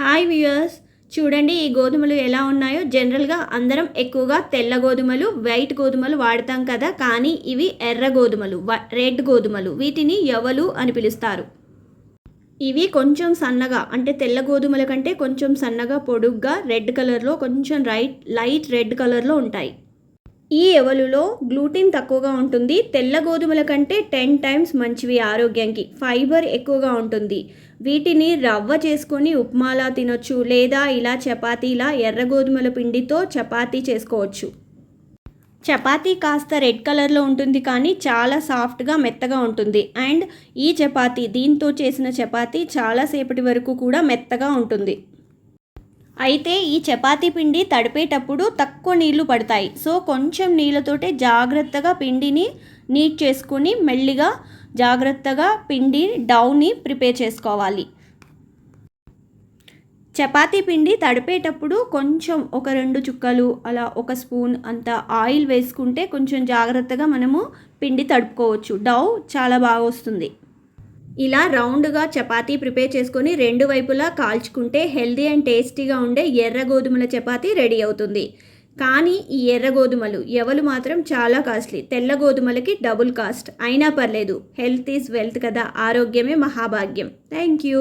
Hi viewers. చూడండి ఈ గోధుమలు ఎలా ఉన్నాయో. జనరల్గా అందరం ఎక్కువగా తెల్ల గోధుమలు వైట్ గోధుమలు వాడతాం కదా. కానీ ఇవి ఎర్ర గోధుమలు రెడ్ గోధుమలు. వీటిని ఎవలు అని పిలుస్తారు. ఇవి కొంచెం సన్నగా అంటే తెల్ల గోధుమల కంటే కొంచెం సన్నగా పొడుగ్గా రెడ్ కలర్లో కొంచెం రైట్ లైట్ రెడ్ కలర్లో ఉంటాయి. ఈ ఎవలులో గ్లూటిన్ తక్కువగా ఉంటుంది తెల్ల గోధుమల కంటే టెన్ టైమ్స్ మంచివి ఆరోగ్యానికి ఫైబర్ ఎక్కువగా ఉంటుంది. వీటిని రవ్వ చేసుకొని ఉప్మాలా తినొచ్చు లేదా ఇలా చపాతీలా ఎర్ర గోధుమల పిండితో చపాతీ చేసుకోవచ్చు. చపాతీ కాస్త రెడ్ కలర్లో ఉంటుంది కానీ చాలా సాఫ్ట్గా మెత్తగా ఉంటుంది. అండ్ ఈ చపాతీ దీంతో చేసిన చపాతీ చాలాసేపటి వరకు కూడా మెత్తగా ఉంటుంది. అయితే ఈ చపాతీ పిండి తడిపేటప్పుడు తక్కువ నీళ్ళు పడతాయి. సో కొంచెం నీళ్ళతోటే జాగ్రత్తగా పిండిని నీట్ చేసుకుని మెల్లిగా జాగ్రత్తగా పిండి డౌని ప్రిపేర్ చేసుకోవాలి. చపాతీ పిండి తడిపేటప్పుడు కొంచెం ఒక రెండు చుక్కలు అలా ఒక స్పూన్ అంత ఆయిల్ వేసుకుంటే కొంచెం జాగ్రత్తగా మనము పిండి తడుపుకోవచ్చు. డౌ చాలా బాగా వస్తుంది. ఇలా రౌండ్గా చపాతీ ప్రిపేర్ చేసుకొని రెండు వైపులా కాల్చుకుంటే హెల్దీ అండ్ టేస్టీగా ఉండే ఎర్ర గోధుమల చపాతీ రెడీ అవుతుంది. కానీ ఈ ఎర్ర గోధుమలు ఎవలు మాత్రం చాలా కాస్ట్లీ. తెల్ల గోధుమలకి డబుల్ కాస్ట్. అయినా పర్లేదు. హెల్త్ ఈజ్ వెల్త్ కదా. ఆరోగ్యమే మహాభాగ్యం. Thank you